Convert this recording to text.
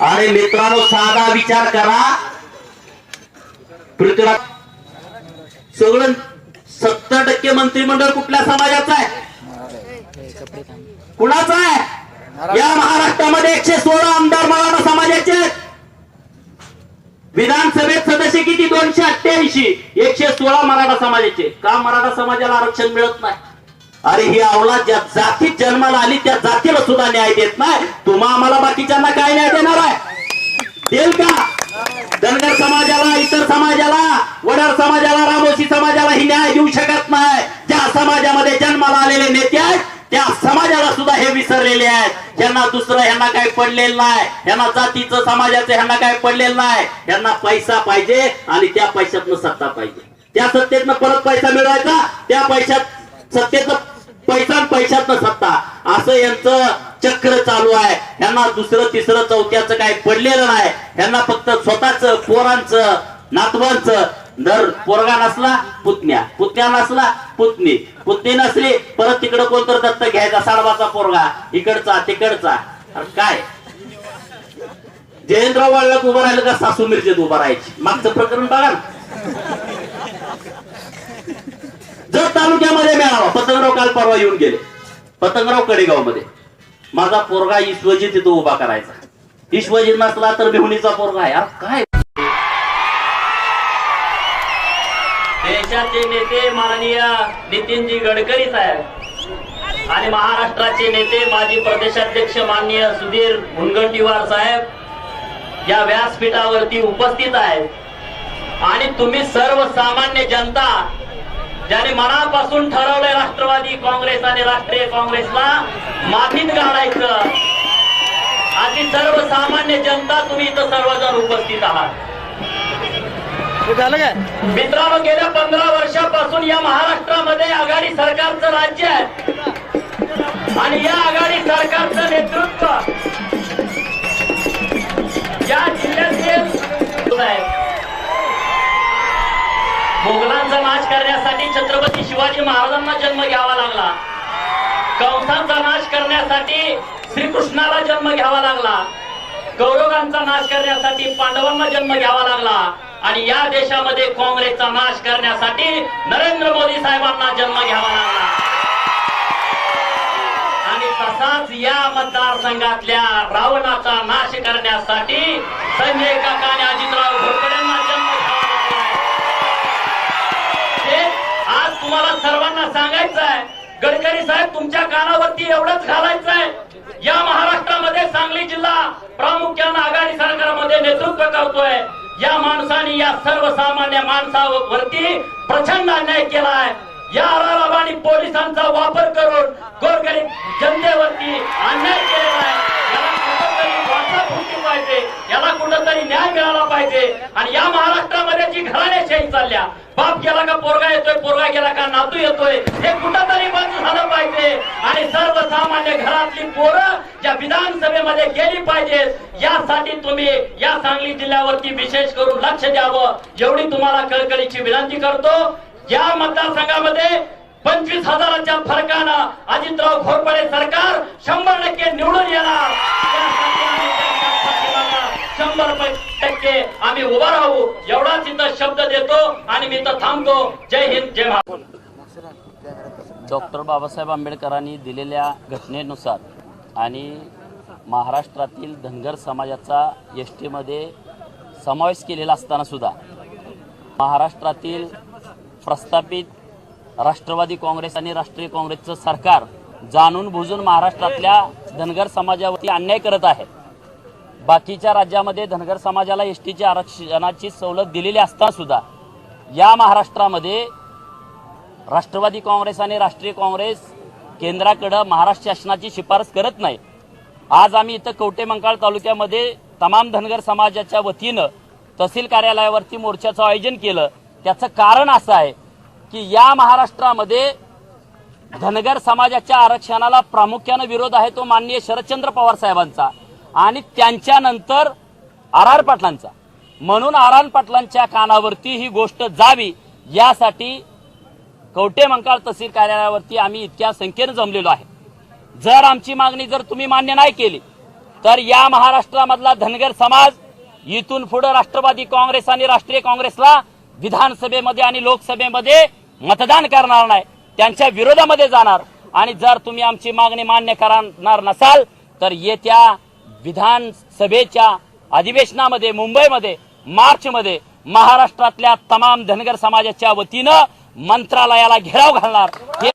आणि मित्रांनो साधा विचार करा. पृथ्वीराज सगळं सत्तर टक्के मंत्रिमंडळ कुठल्या समाजाचं आहे? कुणाचं आहे? या महाराष्ट्रामध्ये एकशे सोळा आमदार मराठा समाजाचे विधानसभेत सदस्य किती? दोनशे अठ्ठ्याऐंशी. एकशे सोळा मराठा समाजाचे का मराठा समाजाला आरक्षण मिळत नाही? अरे ही अवलाद ज्या जातीत जन्माला आली त्या जातीला सुद्धा न्याय देत नाही. तुम्हा आम्हाला बाकीच्यांना काय न्याय देणार आहे? देईल का? धनगर समाजाला इतर समाजाला वडार समाजाला रामोशी समाजाला ही न्याय देऊ शकत नाही. ज्या समाजामध्ये जन्माला आलेले नेते आहेत त्या समाजाला सुद्धा हे विसरलेले आहेत. यांना दुसरं ह्यांना काही पडलेलं नाही. यांना जातीचं समाजाचं ह्यांना काही पडलेलं नाही. यांना पैसा पाहिजे आणि त्या पैशातनं सत्ता पाहिजे. त्या सत्तेतनं परत पैसा मिळवायचा त्या पैशात सत्तेचं पैसा आणि पैशातनं सत्ता. असं यांचं चक्र चालू आहे. यांना दुसरं तिसरं चौथ्याचं काही पडलेलं नाही. यांना फक्त स्वतःच पोरांचं नातवांचं दर पोरगा नसला पुतण्या. पुतण्या नसला पुतणी. पुतणी नसली परत तिकडं कोणतर दत्त घ्यायचा साडवाचा पोरगा. इकडचा तिकडचा. काय? जयंतराव वाळला उभं राहिलं का सासू मिरजेत उभं राहायची? मागचं प्रकरण बघा ना. जर तालुक्यामध्ये मिळावा पतंगराव काल परवा येऊन गेले. पतंगराव कडेगावमध्ये माझा पोरगा ईश्वजी तिथं उभा करायचा. ईश्वजी नसला तर भिवणीचा पोरगा आहे. काय? देशाचे नेते माननीय नितीनजी गडकरी साहेब आणि महाराष्ट्राचे नेते माजी प्रदेशाध्यक्ष माननीय सुधीर मुनगंटीवार साहेब या व्यासपीठावरती उपस्थित आहेत. आणि तुम्ही सर्वसामान्य जनता ज्याने मनापासून ठरवलंय राष्ट्रवादी काँग्रेस आणि राष्ट्रीय काँग्रेसला मातीत घालायचं अशी सर्वसामान्य जनता तुम्ही इथं सर्वजण उपस्थित आहात. मित्रांनो गेल्या पंधरा वर्षापासून या महाराष्ट्रामध्ये आघाडी सरकारचं राज्य आहे. आणि या आघाडी सरकारचं नेतृत्व या जिल्ह्यातील मुघलांचा नाश करण्यासाठी छत्रपती शिवाजी महाराजांना जन्म घ्यावा लागला. कंसांचा नाश करण्यासाठी श्रीकृष्णाला जन्म घ्यावा लागला. कौरवांचा नाश करण्यासाठी पांडवांना जन्म घ्यावा लागला. आणि या देशामध्ये काँग्रेसचा नाश करण्यासाठी नरेंद्र मोदी साहेबांना जन्म घ्यावा लागला. आणि तसाच या मतदारसंघातल्या रावणाचा नाश करण्यासाठी संजय काका आणि अजितराव तुम्हाला सर्वांना सांगायचं आहे गडकरी साहेब तुमच्या कानावरती एवढंच घालायचं आहे. या महाराष्ट्रामध्ये सांगली जिल्हा प्रामुख्यानं आघाडी सरकारमध्ये नेतृत्व करतोय. या माणसाने या सर्वसामान्य माणसावरती प्रचंड अन्याय केलाय या आराराम आणि पोलिसांचा वापर करून गोरगरीब जनतेवरती अन्याय केलेला आहे. याला कुठंतरी पाहिजे याला कुठंतरी न्याय मिळाला पाहिजे. आणि या महाराष्ट्रामध्ये जी घराण्याशाही चालल्या बाप गेला का पोरगा येतोय पोरगा गेला का? नातू येतोय. हे कुठंतरी बंद झालं पाहिजे. आणि सर्वसामान्य घरातली पोरं ज्या विधानसभेमध्ये गेली पाहिजेत यासाठी तुम्ही या सांगली जिल्ह्यावरती विशेष करून लक्ष द्यावं. एवढी तुम्हाला कळकळीची विनंती करतो. या मतदारसंघामध्ये पंचवीस हजाराच्या फरकानं अजितराव घोरपडे सरकार शंभर टक्के टक्के आम्ही उभा राहू. एवढाच इथं शब्द देतो आणि मी तर थांबतो. जय हिंद जय डॉक्टर बाबासाहेब आंबेडकरांनी दिलेल्या घटनेनुसार आणि महाराष्ट्रातील धनगर समाजाचा एस टीमध्ये समावेश केलेला असताना सुद्धा महाराष्ट्रातील प्रस्थापित राष्ट्रवादी काँग्रेस आणि राष्ट्रीय काँग्रेसचं सरकार जाणून बुजून महाराष्ट्रातल्या धनगर समाजावरती अन्याय करत आहे. बाकीच्या राज्यामध्ये धनगर समाजाला एस टीच्या आरक्षणाची सवलत दिलेली असताना सुद्धा या महाराष्ट्रामध्ये राष्ट्रवादी काँग्रेस आणि राष्ट्रीय काँग्रेस केंद्राकडं महाराष्ट्र शासनाची शिफारस करत नाही. आज आम्ही इथं कवटेमंकाळ तालुक्यामध्ये तमाम धनगर समाजाच्या वतीनं तहसील कार्यालयावरती मोर्चाचं आयोजन केलं. त्याचं कारण असं आहे की या महाराष्ट्रामध्ये धनगर समाजाच्या आरक्षणाला प्रामुख्यानं विरोध आहे तो माननीय शरदचंद्र पवार साहेबांचा. आणि त्यांच्यानंतर आर आर पाटलांचा. म्हणून आर आर पाटलांच्या कानावरती ही गोष्ट जावी यासाठी कवटे मंकाळ तहसील कार्यालयावरती आम्ही इतक्या संख्येनं जमलेलो आहे. जर आमची मागणी जर तुम्ही मान्य नाही केली तर या महाराष्ट्रामधला धनगर समाज इथून पुढे राष्ट्रवादी काँग्रेस आणि राष्ट्रीय काँग्रेसला विधानसभेमध्ये आणि लोकसभेमध्ये मतदान करणार नाही त्यांच्या विरोधामध्ये जाणार. आणि जर तुम्ही आमची मागणी मान्य करणार नसाल तर येत्या विधानसभेच्या अधिवेशनामध्ये मुंबईमध्ये मार्चमध्ये महाराष्ट्रातल्या तमाम धनगर समाजाच्या वतीनं मंत्रालयाला घेराव घालणार हे